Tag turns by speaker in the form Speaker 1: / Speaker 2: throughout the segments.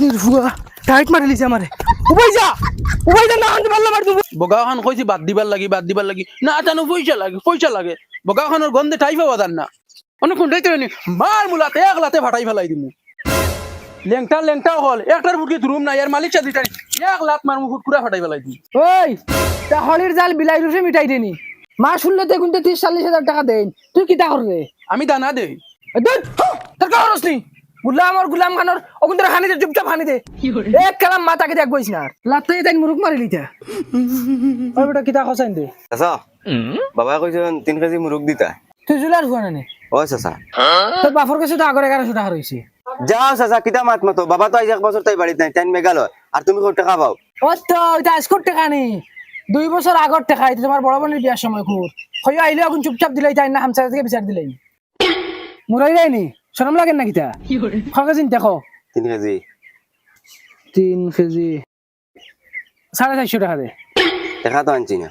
Speaker 1: নির্ভুয়া tight মারি লিছে আমারে। উবাই যা উবাই যা না আনতে পারলাম আর
Speaker 2: বগাখান কইছি বাদ দিবার লাগি বাদ দিবার লাগি। না জানো পয়সা লাগে পয়সা লাগে। বগাখানের গন্ধে টাই পাওয়া যান না। অনেক কোনটাই তো মার মুলাতে এক লাতে ফাটাই ফেলাই দিমু। লেংটা লেংটাও হল একটার ফুটকি ধরুম না ইয়ার মালিক চাদি টাই এক লাত মার মুখ কুড়া ফাটাই ফেলাই দিই
Speaker 1: ওই তা হলির জাল বিলাই রুসে মিটাই দেনি। মা শুনলে দেখুন তো তিরিশ চল্লিশ হাজার টাকা দেন। তুই কিতা করবে?
Speaker 2: আমি দানা দেই।
Speaker 1: তোর কারণ নি গুলাম আর গুলাম খানোর থেকে হানি দে চুপচাপ হানি দে। এক কালাম মাতাকে দেখ না লাতে তাই মুরুক মারি লিতা। ওই বেটা কিতা খসাইন দে।
Speaker 3: চাচা বাবাই কইছেন তিন কেজি মুরগ দিতা।
Speaker 1: তুই জুলার হুয়া না?
Speaker 3: ও চাচা।
Speaker 1: তোর বাপর কাছে তো আগর টাকা
Speaker 3: যাও চাচা কিতা মাত মাতো। বাবা তো আজ এক বছর তাই বাড়িতে নাই তাই মেঘালয়। আর তুমি কত টাকা পাও?
Speaker 1: ও তো এটা আজকর টাকা নেই দুই বছর আগর টাকা এটা তোমার বড় বোনের বিয়ার সময় খুব হয়ে আইলে এখন চুপচাপ দিলাই তাই না হামসা থেকে বিচার দিলাই। মুরাই যায়নি শরম লাগে না কিতা খরকা চিন্তা দেখো।
Speaker 3: তিন কেজি।
Speaker 1: তিন কেজি। সাড়ে চারশো টাকা দে।
Speaker 3: টাকা তো আনছি না।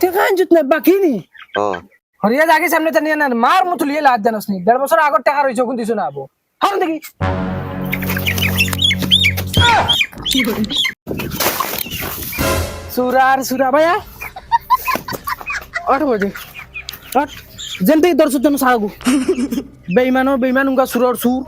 Speaker 1: টাকা আনজুত না বাকি নি?
Speaker 3: ও।
Speaker 1: হরিয়া জাগে সামনে তা নিয়ে না মার মতো লিয়ে লাদ জানাস নি। দেড় বছর আগর টাকা রয়েছে ওখান দিছো না আবো। হারুন দেখি। সুরার সুরা ভাইয়া। আট বাজে আট যেনতে দর্শক জন্য সারাগু বেইমানো বেইমান উঙ্গা সুরর সুর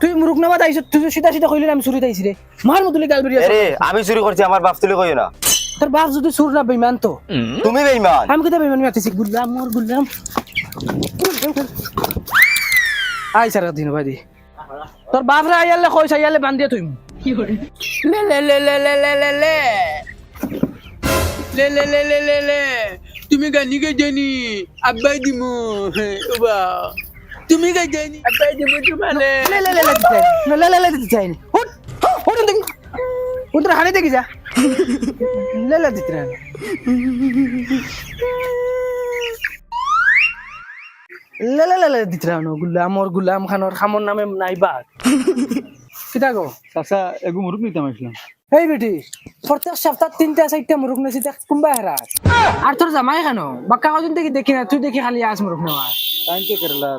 Speaker 1: তুই মুরুক নামা তাইছ তুই সিধা সিধা কইলি আমি সুরি তাইছি রে মার মতো গাল বেরিয়ে
Speaker 3: আরে আমি চুরি করছি আমার বাপ তুলি কইও না
Speaker 1: তোর বাপ যদি সুর না বেইমান তো
Speaker 3: তুমি বেইমান
Speaker 1: আমি কোথায় বেইমান মারতেছি গুল্লাম মোর গুল্লাম আই সারা দিন বাদি তোর বাপ রে আইয়ালে কইছ আইয়ালে বান্ধিয়ে তুই
Speaker 2: লে লে লে লে লে লে লে লে লে লে লে লে লে লে তুমি গানি গে জানি আব্বাই দিমু ওবা তুমি গে জানি আব্বাই দিমু তোমালে।
Speaker 1: লে লে লে লে লে লে লে দিতে চাই হুট হুট দেখি। উতরা হানে দেখি যা। লে লে দিতে না। লে লে লে লে দিতে না। গুলাম ওর গুলাম খানোর খামর নামে নাই বাদ কিতা গো?
Speaker 2: চাচা এগু মুরুক নিতাম আসলাম
Speaker 1: এই বেটি প্রত্যেক সপ্তাহ তিনটা চারটা মুরুখ নেছি দেখ কোনবা হেরাস আর তোর জামাই কেন? বাক্কা কজন দেখি দেখি না তুই দেখি খালি আস মুরুখ নেওয়া
Speaker 2: টাইম তো কেরালা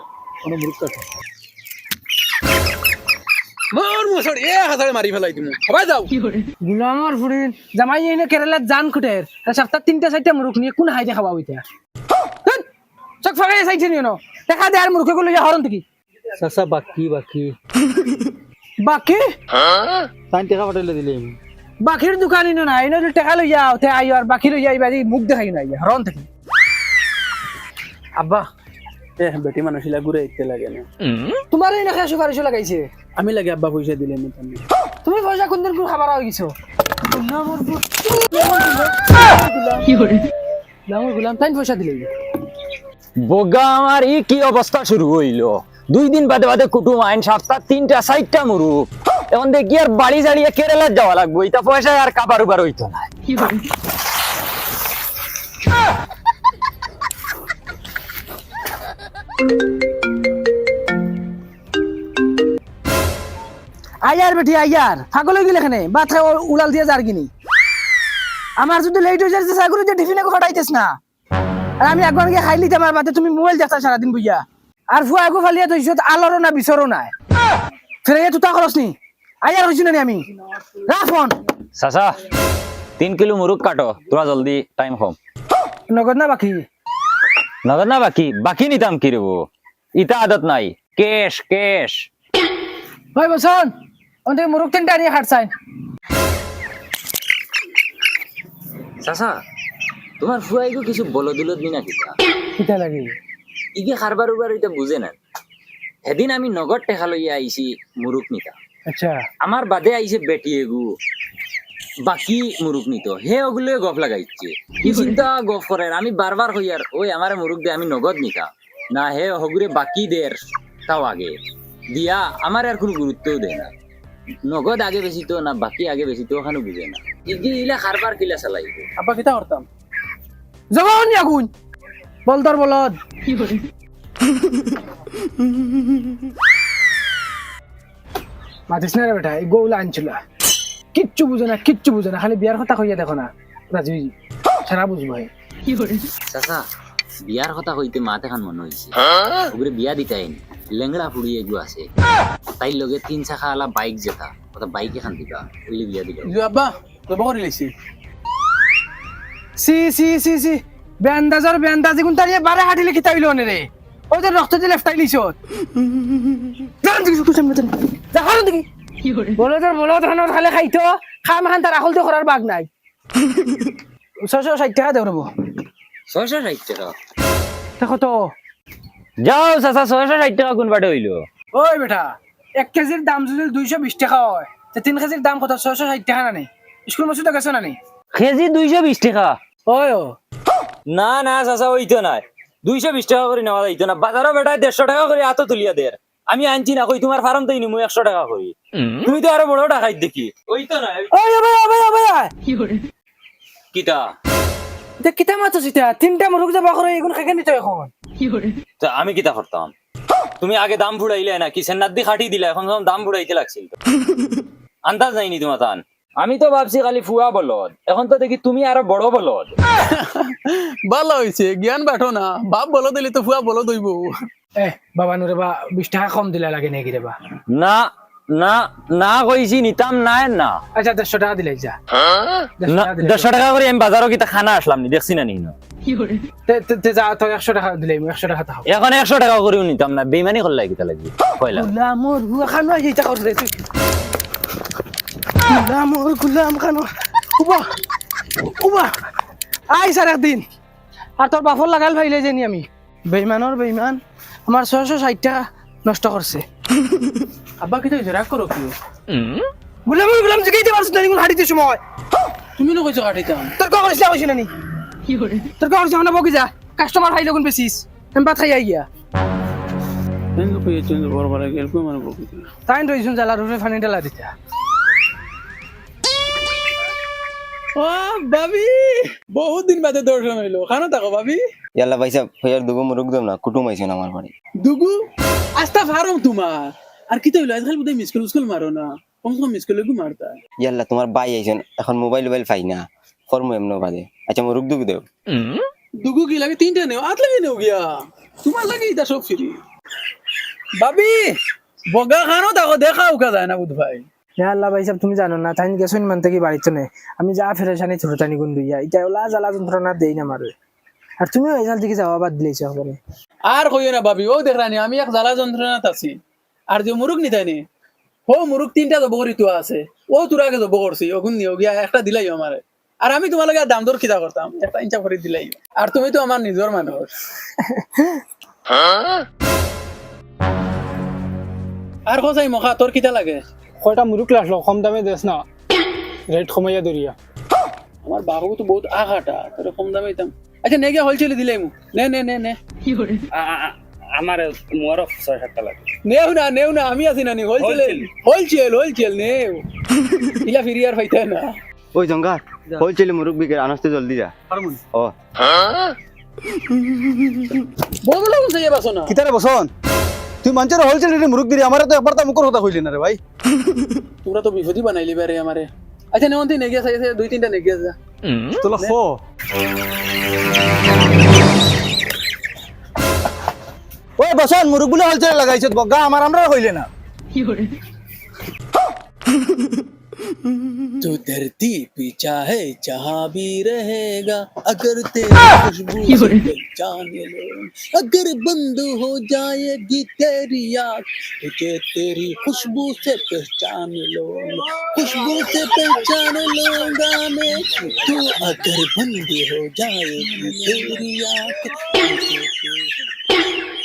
Speaker 2: কোনো মুরুক কাটে মোর মুসড় এ হাজারে মারি ফেলাই দিমু। সবাই যাও।
Speaker 1: গুলামর জামাই এনে কেরালাত জান খুটের আর সপ্তাহ তিনটা চারটা মুরুখ নিয়ে কোন হাইতে খাবা হইতা চক ফাগাই চাইছে নিয়ে ন দেখা দে আর মুরুখে গুলো হরন দেখি।
Speaker 2: চাচা বাকি বাকি।
Speaker 1: বাকি?
Speaker 2: টাইম টাকা পাঠাইলে দিলে
Speaker 1: বাকির দোকান না ইনো টাকা লই যাও তে আইও আর বাকি লই যাইবা মুখ দেখাই না হরন দেখি
Speaker 2: আব্বা এ বেটি মানুষ ইলা ঘুরে ইতে লাগে না?
Speaker 1: তোমার এই নাকি সুপারিশ লাগাইছে।
Speaker 2: আমি লাগে আব্বা পয়সা দিলে আমি তামনি
Speaker 1: তুমি পয়সা কোন দিন খাবার হয়ে গেছো? গুলাম গুলাম তাই পয়সা দিলে।
Speaker 4: বগা আমার ই কি অবস্থা শুরু হইল? দুই দিন বাদে বাদে কুটুম আইন সাতটা তিনটা চারটা মুরু। এখন দেখি আর বাড়ি জাড়িয়ে কেরালা যাওয়া লাগবে এটা পয়সা আর কাবার উবার হইতো না।
Speaker 1: আয়ার বেটি আয়ার পাগল হয়ে গেলে এখানে। খাই উড়াল দিয়ে যার কিনি আমার যদি লেট হয়ে যাচ্ছে সাগুরি যে টিফিনে ফাটাইতেস না। আর আমি একবার গিয়ে খাই লিতে আমার বাদে তুমি মোবাইল দেখতা সারাদিন বুঝিয়া আর ফুয়া আগু ফালিয়া তো ইসত আলোরও না বিচরও নাই। ফেরে তুতা খরচ নি? আয়ার হইছি না নি আমি? রাখ ফোন
Speaker 4: চাচা তিন কিলো মুরুক কাটো তোরা জলদি টাইম কম
Speaker 1: নগদ না বাকি?
Speaker 4: নগদ না বাকি? বাকি নিতাম কি রেবো ইটা আদত নাই। কেশ কেশ।
Speaker 1: হয় বসন ওন থেকে মুরুখ তিনটা নিয়ে খাটছাই
Speaker 4: চাচা তোমার ফুয়াইগো কিছু বলো দিল দিনা কিতা
Speaker 1: কিতা লাগে।
Speaker 4: ইগে খারবার উবার এটা বুঝে না সেদিন আমি নগদ টেকা লইয়া আইছি মুরুক নিতা
Speaker 1: আচ্ছা।
Speaker 4: আমার বাদে আইছে বেটি এগু। বাকি মুরুক নিত হে ওগুলো গফ লাগাইছে। কি চিন্তা গফ করে আমি বারবার হইয়ার ওই আমার মুরুক দে আমি নগদ নিতা না হে হগুরে বাকি দের তাও আগে। দিয়া আমার আর কোনো গুরুত্বও দেয় না। নগদ আগে বেশি তো না বাকি আগে বেশি তো ওখানে বুঝে না। ইগি ইলা খারবার কিলা চালাইব।
Speaker 1: আব্বা কিতা করতাম জবান আগুন! বলদর বলদ। মাতিস না রে বেটা এই গৌলা আনছিল। কিচ্ছু বুঝে না কিচ্ছু বুঝে না খালি বিয়ার কথা কইয়া দেখো না। রাজু সারা বুঝব
Speaker 4: চাচা বিয়ার কথা হইতে মাতে খান মনে হইছে। ওগুলো বিয়া দিতে আইনি লেংড়া ফুড়ি এগু আছে। তাই লগে তিন চাকা আলা বাইক যেতা ওটা বাইক এখান দিবা ওইলে বিয়া দিল
Speaker 2: ইজু আব্বা তো বকরি লাইছি
Speaker 1: সি সি সি সি। বেন্দাজর বেন্দাজি কোন তারিয়ে বারে হাঁটিলে খিতা হইল রে। ওই যে রক্ত দিয়ে লেফটাই লিছ বলো তোর বলো তখন খালে খাইতো? খাম খান তার আখল তো করার বাঘ নাই। ছশো ষাট টাকা দেব
Speaker 4: ছয়শো ষাট টাকা?
Speaker 1: দেখো তো।
Speaker 4: যাও চাচা ছয়শো ষাট টাকা কোন বাটে হইল?
Speaker 1: ওই বেটা এক কেজির দাম যদি দুইশো বিশ টাকা হয় তা তিন কেজির দাম কত? ছয়শো ষাট টাকা না নেই স্কুল মাসুদ গেছো না নেই
Speaker 4: কেজি দুইশো বিশ টাকা?
Speaker 1: ওই ও।
Speaker 4: না না চাচা ওইতো নাই। দুইশো বিশ টাকা করে নেওয়া যাইতো না বাজারও বেটায় দেড়শো টাকা করে এত তুলিয়া দের আমি আনছি না কই তোমার ফার্ম তাই নিমু একশো টাকা করি তুমি তো আরও বড় টাকাই দেখি।
Speaker 1: ওই ভাই ভাই
Speaker 4: কিতা?
Speaker 1: কিতা মাছ সিটা তিনটা মুরুখ যাবা করে এগুলো খেকে নিত এখন।
Speaker 4: তা আমি কিতা করতাম তুমি আগে দাম ফুড়াইলে না কি সেন্নার দি খাটি দিলা এখন দাম ফুড়াইতে লাগছিল। আন্দাজ নাইনি তোমার তান আমি তো ভাবছি খালি ফুয়া বলদ। এখন তো দেখি তুমি আরও বড় বলদ।
Speaker 2: ভালো হয়েছে জ্ঞান বাটো না। বাপ বলো দিলে তো ফুয়া বলো দইব
Speaker 1: এ বাবা নুরে বা বিশ টাকা কম দিলে লাগে নাকি রে বা?
Speaker 4: না না না কইছি নিতাম নাই না।
Speaker 1: আচ্ছা দেড়শো টাকা দিলে যা। দেড়শো টাকা দিলে।
Speaker 4: দেড়শো টাকা করে আমি বাজারও কিতা খানা আসলাম নি দেখছি না এখন একশো টাকা করেও নিতাম না বেমানি করলে কিতা লাগবে
Speaker 1: কর তুই গুলামর গুলাম খানো। উবা উবা। আই স্যার একদিন। আর তোর বাপর লাগাল ভাইলে জানি আমি। বেইমানর বেইমান আমার ছয়শো ষাট টাকা নষ্ট করছে
Speaker 2: আব্বা কি হয়েছে রাগ করো কি
Speaker 1: গুলামর গুলাম জিগাইতে পারছিস না হাঁটিতে সময়
Speaker 2: তুমি না কইছো কাটিতাম
Speaker 1: তোর কা করিস কইছি না? নি তোর কা করিস না বকি যা। কাস্টমার হাই লগন বেশিস আমি ভাত খাই আইয়া
Speaker 2: কিন্তু কইছো বড় বড় গেল কই মানে বকি
Speaker 1: তাই রইছুন জ্বালা রুফে ফানি ডালা দিতা
Speaker 2: ও ভাবি। বহুত দিন বাদে দর্শন হইল। খানো থাকো ভাবি।
Speaker 3: ইয়াল্লা দুগো মুরুক দম না কুটুম আইছেন আমার বাড়ি।
Speaker 2: দুগু? আস্তা ফারম তোমার। আর কি তো হইল আজকাল বোধহয় মিসকুল মিসকুল মারো না। কম কম মিসকুল গু মারতা।
Speaker 3: ইয়াল্লা তোমার বাই আইছেন এখন মোবাইল মোবাইল পাই না। কর্ম এমন বাদে। আচ্ছা মুরুক দুগ দেও।
Speaker 2: দুগু কি লাগে? তিনটা নেও। আট লাগে নেও গিয়া? তোমার লাগে ইটা সব ফ্রি। ভাবি বগা খানো থাকো দেখা উকা যায় না বুধ ভাই
Speaker 1: হে আল্লাহ ভাই সাহেব তুমি জানো না? তাই গেছুন মান থেকে বাড়িতে নে। আমি যা ফেরেশানি ছোট টানি গুন দুইয়া এটা ওলা জ্বালা যন্ত্রণা দেই না মারে। আর তুমিও এজাল দিকে যাওয়া বাদ দিলেছো হবে
Speaker 2: আর কইও না ভাবি ও দেখ রানি আমি এক জ্বালা যন্ত্রণাত আছি। আর যে মুরুগ নিতানি হো মুরুগ তিনটা জব করি তো আছে। ও তোর আগে জব করছি ওগুন নিও গিয়া একটা দিলাই আমারে। আর আমি তোমার লাগে দাম দর খিতা করতাম একটা ইঞ্চা করে দিলাই। আর তুমি তো আমার নিজর মানুষ। আর কোথায় মখা তোর কিতা লাগে?
Speaker 5: কয়টা মুরুক লাসলো কম দামে দেস না। রেট কমাইয়া দরিয়া
Speaker 2: আমার বাবু তো বহুত আঘাটা তোর কম দামে দিতাম। আচ্ছা নে গিয়া হোলসেলে দিলাই মু নে নে নে নে?
Speaker 5: আমার মোরও ছয় সাতটা লাগে।
Speaker 2: নেও না নেও না আমি আছি না নি হোলসেল হোলসেল হোলসেল নেও। ইলা ফিরি আর পাইতে না।
Speaker 3: ওই জঙ্গা হলছেল মুরুক বিকে আনস্তে জলদি যা। ও
Speaker 2: বলছে এ বাসো
Speaker 5: কিতারে বসন তুই মানুষের হোলসেল রেটে মুরুক দিলি আমার তো একবার তো মুখর কথা কইলি না রে ভাই।
Speaker 2: তোরা তো বিপদই বানাইলি বারে আমারে। আচ্ছা নেওয়ান তুই নেগিয়া চাইছে দুই তিনটা নেগিয়া যা
Speaker 5: তোলা ফো। ওই বসন মুরুক বলে হোলসেল লাগাইছ বগা আমার আমরা হইলে না।
Speaker 2: तू धरती पे चाहे जहाँ भी रहेगा अगर तेरी खुशबू से पहचाने लो अगर बंद हो जाएगी तेरी आँख तुझे तेरी खुशबू से पहचान लो खुशबू से पहचान लूँगा मैं तू अगर बंद हो जाएगी तेरी आँख तुझे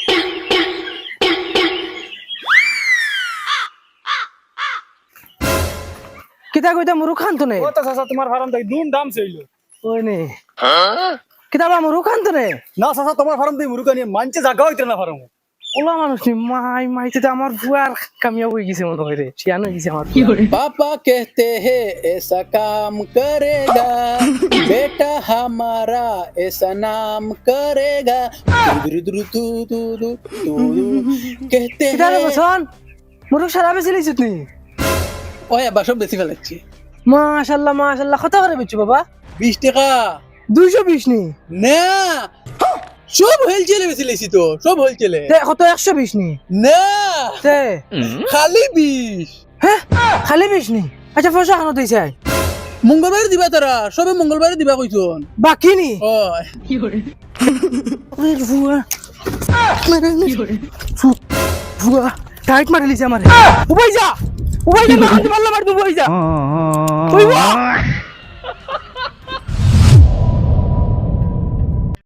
Speaker 1: কিতা কইতা মুরু খান তো নে
Speaker 5: ও তো চাচা তোমার ফার্ম থেকে দুম দাম চাইলো
Speaker 1: ওই নে কিতা বা মুরু খান তো নে
Speaker 5: না চাচা তোমার ফার্ম থেকে মুরুক আনিয়ে মানছে জাগা হইতে না ফার্ম
Speaker 1: ওলা মানুষ নি মাই মাইতে তো আমার বুয়ার কামিয়াব হয়ে গেছে মনে হয় রে শিয়ান হয়ে গেছে আমার
Speaker 2: पापा कहते हैं ऐसा काम करेगा बेटा हमारा ऐसा नाम करेगा दुरु दुरु दु दु दु दु दु। कहते
Speaker 1: কিতা রে
Speaker 2: हैं
Speaker 1: বসন মুরুক সারা বেশি লিছিস নি
Speaker 2: ওই আবার সব বেশি ফেলাচ্ছি।
Speaker 1: মাশাল্লাহ মাশাল্লাহ। কত করে বেচু বাবা?
Speaker 2: বিশ টাকা।
Speaker 1: দুইশো বিশ নি?
Speaker 2: না। সব হোলসেলে বেশি লেছি তো সব হোলসেলে
Speaker 1: কত একশো বিশ নি?
Speaker 2: না। খালি বিশ।
Speaker 1: হ্যাঁ খালি বিশ নি? আচ্ছা পয়সা খানো দিছে?
Speaker 2: মঙ্গলবারে দিবা তারা সবে মঙ্গলবারে দিবা কইছন।
Speaker 1: বাকি নি?
Speaker 2: ওই।
Speaker 1: ভুয়া। ভুয়া। টাইট মারি লিছে আমারে। উবাই যা! উবাই যা হাতে পাল্লা মারবি উবাই যা ওই